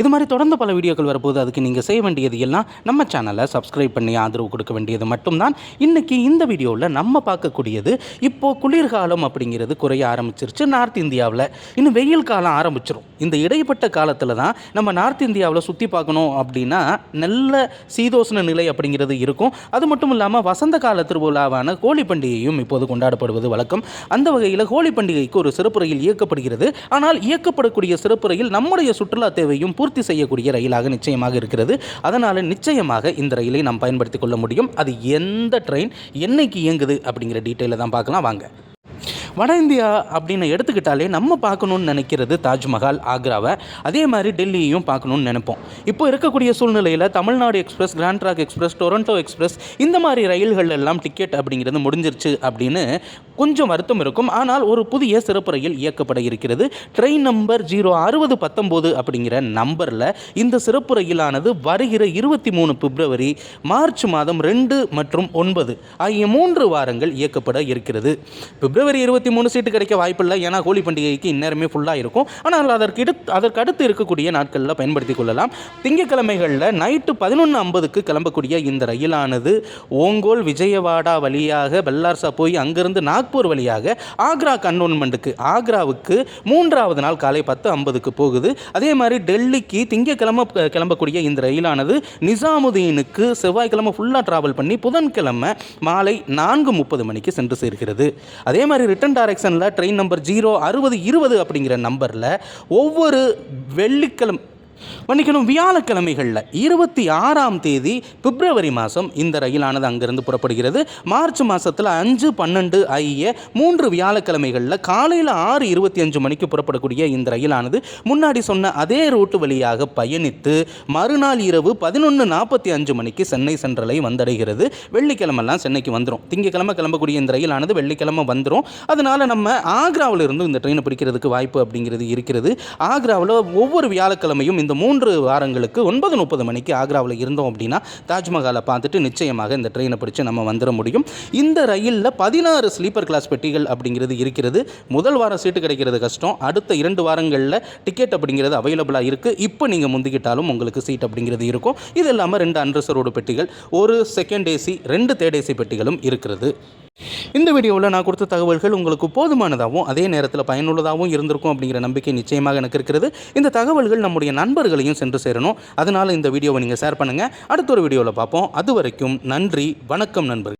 இது மாதிரி தொடர்ந்து பல வீடியோக்கள் வரப்போது அதுக்கு நீங்கள் செய்ய வேண்டியது எல்லாம் நம்ம சேனலை சப்ஸ்கிரைப் பண்ணி ஆதரவு கொடுக்க வேண்டியது மட்டும்தான். இன்றைக்கி இந்த வீடியோவில் நம்ம பார்க்கக்கூடியது இப்போது குளிர்காலம் அப்படிங்கிறது குறைய ஆரம்பிச்சிருச்சு நார்த் இந்தியாவில். இன்னும் வெயில் காலம் ஆரம்பிச்சிரும். இந்த இடைப்பட்ட காலத்தில் தான் நம்ம நார்த் இந்தியாவில் சுற்றி பார்க்கணும் அப்படின்னா நல்ல சீதோஷ்ண நிலை அப்படிங்கிறது இருக்கும். அது மட்டும் இல்லாமல் வசந்த கால திருவிழாவான ஹோலி பண்டிகையும் இப்போது கொண்டாடப்படுவது வழக்கம். அந்த வகையில் ஹோலி பண்டிகைக்கு ஒரு சிறப்பு ரயில் இயக்கப்படுகிறது. ஆனால் இயக்கப்படக்கூடிய சிறப்பு ரயில் நம்முடைய சுற்றுலா தேவையும் பூர்த்தி செய்யக்கூடிய ரயிலாக நிச்சயமாக இருக்கிறது. அதனால் நிச்சயமாக இந்த ரயிலை நாம் பயன்படுத்தி கொள்ள முடியும். அது எந்த ட்ரெயின் என்னைக்கு இயங்குது அப்படிங்கிற டீட்டெயிலை தான் பார்க்கலாம். வாங்க. வட இந்தியா அப்படின்னு எடுத்துக்கிட்டாலே நம்ம பார்க்கணுன்னு நினைக்கிறது தாஜ்மஹால் ஆக்ராவை. அதே மாதிரி டெல்லியையும் பார்க்கணுன்னு நினைப்போம். இப்போ இருக்கக்கூடிய சூழ்நிலையில் Tamil Nadu express grand trunk express Duronto express இந்த மாதிரி ரயில்கள் எல்லாம் டிக்கெட் அப்படிங்கிறது முடிஞ்சிருச்சு அப்படின்னு கொஞ்சம் வருத்தம் இருக்கும். ஆனால் ஒரு புதிய சிறப்பு ரயில் இயக்கப்பட இருக்கிறது. ட்ரெயின் நம்பர் ஜீரோ அறுபது பத்தொம்போது அப்படிங்கிற நம்பரில் இந்த சிறப்பு ரயிலானது வருகிற இருபத்தி மூணு பிப்ரவரி மார்ச் மாதம் ரெண்டு மற்றும் ஒன்பது ஆகிய மூன்று வாரங்கள் இயக்கப்பட இருக்கிறது. பிப்ரவரி இருபத்தி மூணு சீட்டு கிடைக்க வாய்ப்பில்லை. ஏன்னா ஹோலி பண்டிகைக்கு இந்நேரமே ஃபுல்லாக இருக்கும். ஆனால் அதற்கு அடுத்து அதற்கு அடுத்து இருக்கக்கூடிய நாட்களில் பயன்படுத்தி கொள்ளலாம். திங்கட்கிழமைகளில் நைட்டு பதினொன்று ஐம்பதுக்கு கிளம்பக்கூடிய இந்த ரயிலானது ஓங்கோல் விஜயவாடா வழியாக பெல்லார்சா போய் அங்கிருந்து நாக்பூர் வழியாக ஆக்ரா கண்டோன்மெண்ட்டுக்கு ஆக்ராவுக்கு மூன்றாவது நாள் காலை பத்து ஐம்பதுக்கு போகுது. அதே மாதிரி டெல்லிக்கு திங்கக்கிழமை கிளம்பக்கூடிய இந்த ரயிலானது நிசாமுதீனுக்கு செவ்வாய்க்கிழமை ஃபுல்லாக ட்ராவல் பண்ணி புதன்கிழமை மாலை நான்கு முப்பது மணிக்கு சென்று சேர்கிறது. அதே மாதிரி ரிட்டன் டைரக்ஷனில் ட்ரெயின் நம்பர் ஜீரோ அறுபது இருபது அப்படிங்கிற நம்பரில் ஒவ்வொரு வெள்ளிக்கிழமை மன்னிக்கணும் வியாழக்கிழமைகளில் இருபத்தி ஆறாம் தேதி பிப்ரவரி மாதம் இந்த ரயிலானது அங்கிருந்து புறப்படுகிறது. மார்ச் மாதத்தில் அஞ்சு பன்னெண்டு ஆகிய மூன்று வியாழக்கிழமைகளில் காலையில் ஆறு இருபத்தி அஞ்சு மணிக்கு புறப்படக்கூடிய இந்த ரயிலானது முன்னாடி சொன்ன அதே ரூட்டு வழியாக பயணித்து மறுநாள் இரவு பதினொன்று நாற்பத்தி அஞ்சு மணிக்கு சென்னை சென்ட்ரலை வந்தடைகிறது. வெள்ளிக்கிழமெல்லாம் சென்னைக்கு வந்துடும் திங்கக்கிழமை கிளம்பக்கூடிய இந்த ரயிலானது வெள்ளிக்கிழமை வந்துடும் அதனால் நம்ம ஆக்ராவிலிருந்து இந்த ட்ரெயினை பிடிக்கிறதுக்கு வாய்ப்பு அப்படிங்கிறது இருக்கிறது. ஆக்ராவில் ஒவ்வொரு வியாழக்கிழமையும் இந்த மூன்று வாரங்களுக்கு ஒன்பது முப்பது மணிக்கு ஆக்ராவில் இருந்தோம் அப்படின்னா தாஜ்மஹாலை பார்த்துட்டு நிச்சயமாக இந்த ட்ரெயினை பிடிச்சு நம்ம வந்துட முடியும். இந்த ரயிலில் பதினாறு ஸ்லீப்பர் கிளாஸ் பெட்டிகள் அப்படிங்கிறது இருக்கிறது. முதல் வாரம் சீட்டு கிடைக்கிறது கஷ்டம். அடுத்த இரண்டு வாரங்களில் டிக்கெட் அப்படிங்கிறது அவைலபிளாக இருக்குது இப்போ நீங்கள் முந்திக்கிட்டாலும் உங்களுக்கு சீட் அப்படிங்கிறது இருக்கும். இது இல்லாமல் ரெண்டு அன்ரிசர்வ்டு பெட்டிகள் ஒரு செகண்ட் ஏசி ரெண்டு தேர்ட் ஏசி பெட்டிகளும் இருக்கிறது. இந்த வீடியோவில் நான் கொடுத்த தகவல்கள் உங்களுக்கு போதுமானதாகவும் அதே நேரத்தில் பயனுள்ளதாகவும் இருந்திருக்கும் அப்படிங்கிற நம்பிக்கை நிச்சயமாக எனக்கு இருக்கிறது. இந்த தகவல்கள் நம்முடைய நண்பர்களையும் சென்று சேரணும். அதனால் இந்த வீடியோவை நீங்கள் ஷேர் பண்ணுங்கள் அடுத்த ஒரு வீடியோவில் பார்ப்போம். அது வரைக்கும் நன்றி வணக்கம் நண்பர்கள்.